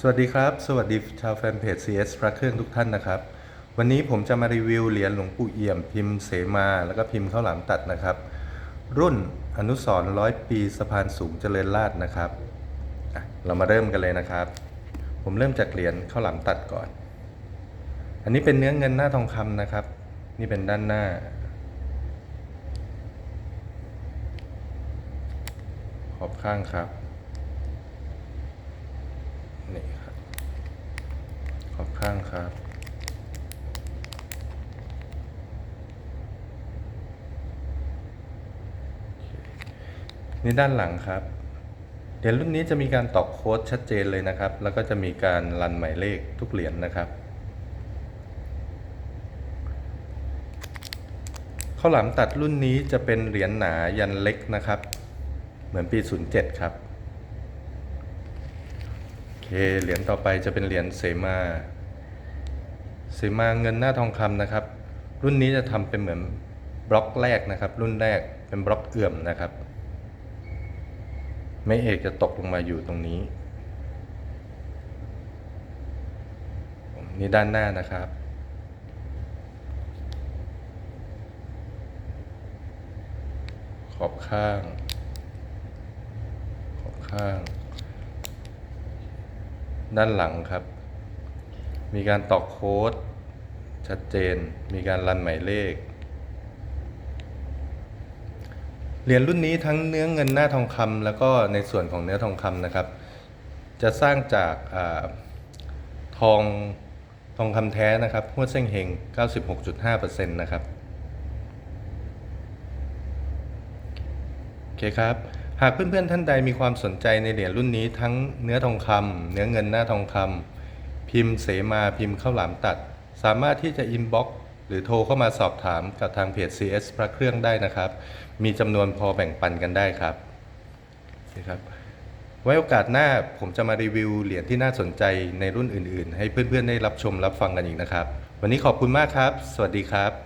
สวัสดีครับ สวัสดีชาวแฟนเพจ CS พระเครื่องทุกท่านนะครับ วันนี้ผมจะมารีวิวเหรียญหลวงปู่เอี่ยมพิมพ์เสมา แล้วก็พิมพ์ข้าวหลามตัดนะครับ รุ่นอนุสรร้อยปีสะพานสูงเจริญราษนะครับ เรามาเริ่มกันเลยนะครับ ผมเริ่มจากเหรียญข้าวหลามตัดก่อน อันนี้เป็นเนื้อเงินหน้าทองคำนะครับ นี่เป็นด้านหน้า ขอบข้างครับ นี่ครับ ข้างครับ นี่ด้านหลังครับ เหรียญรุ่นนี้จะมีการตอกโค้ดชัดเจนเลยนะครับ แล้วก็จะมีการรันหมายเลขทุกเหรียญนะครับ ข้าวหลามตัดรุ่นนี้จะเป็นเหรียญหนายันเล็กนะครับ เหมือนปี 07 ครับเคเหรียญต่อไปจะเป็นเหรียญเสมา สมาเงินหน้าทองคำนะครับ รุ่นนี้จะทำเป็นเหมือนบล็อกแรกนะครับ รุ่นแรกเป็นบล็อกเอื่อมนะครับ ไม่เอกจะตกลงมาอยู่ตรงนี้นี่ด้านหน้านะครับ ขอบข้าง ขอบข้าง ด้านหลังครับ มีการตอกโค้ด ชัดเจน มีการรันหมายเลข เหรียญรุ่นนี้ทั้งเนื้อเงินหน้าทองคำแล้วก็ในส่วนของเนื้อทองคำนะครับ จะสร้างจากอาทองทองคำแท้นะครับหัวเส้งเฮง 96.5%นะครับโอเคครับ หากเพื่อนๆท่านใดมีความสนใจในเหรียญรุ่นนี้ทั้งเนื้อทองคำเนื้อเงินหน้าทองคำ พิมพ์เสมาพิมพ์ข้าวหลามตัด สามารถที่จะอินบ็อกซ์หรือโทรเข้ามาสอบถามกับทางเพจ CS พระเครื่องได้นะครับ มีจำนวนพอแบ่งปันกันได้ครับโอเคครับ ไว้โอกาสหน้าผมจะมารีวิวเหรียญที่น่าสนใจในรุ่นอื่นๆ ให้เพื่อนๆได้รับชมรับฟังกันอีกนะครับ วันนี้ขอบคุณมากครับ สวัสดีครับ